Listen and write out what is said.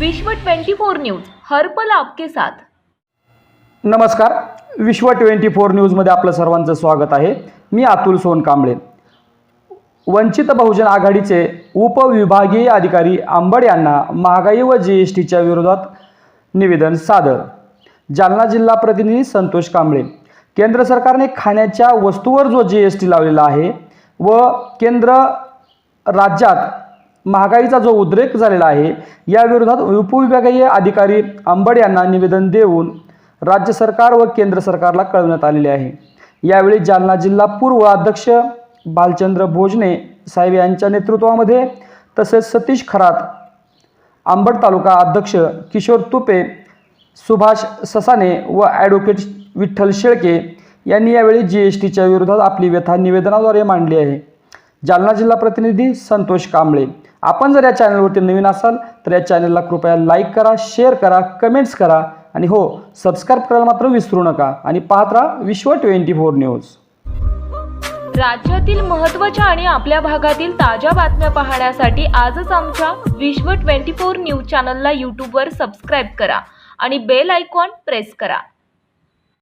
विश्व 24 न्यूज हर्पल आपके साथ. नमस्कार. विश्व ट्वेंटी फोर न्यूजमध्ये आपलं सर्वांचं स्वागत आहे. मी अतुल सोनकांबळे. वंचित बहुजन आघाडीचे उपविभागीय अधिकारी आंबड यांना महागाई व जी एस टीच्या विरोधात निवेदन सादर. जालना जिल्हा प्रतिनिधी संतोष कांबळे. केंद्र सरकारने खाण्याच्या वस्तूवर जो जी एस टी लावलेला आहे व केंद्र राज्यात महागाईचा जो उद्रेक झालेला आहे या विरोधात उपविभागीय अधिकारी आंबड यांना निवेदन देऊन राज्य सरकार व केंद्र सरकारला कळवण्यात आलेले आहे. यावेळी जालना जिल्हा पूर्व अध्यक्ष बालचंद्र भोजने साहेब यांच्या नेतृत्वामध्ये तसेच सतीश खरात आंबड तालुका अध्यक्ष किशोर तुपे सुभाष ससाने व ॲडव्होकेट विठ्ठल शेळके यांनी यावेळी जी एस टीच्या विरोधात आपली व्यथा निवेदनाद्वारे मांडली आहे. जालना जिल्हा प्रतिनिधी संतोष कांबळे आपण जर या चॅनलवरती नवीन असाल तर या चॅनलला कृपया लाईक करा शेअर करा कमेंट्स करा आणि हो सबस्क्राईब करायला मात्र विसरू नका आणि पाहत राहा विश्व ट्वेंटी फोर न्यूज. राज्यातील महत्त्वाच्या आणि आपल्या भागातील ताज्या बातम्या पाहण्यासाठी आजच आमच्या विश्व 24 न्यूज चॅनलला यूट्यूबवर सबस्क्राईब करा आणि बेल आयकॉन प्रेस करा.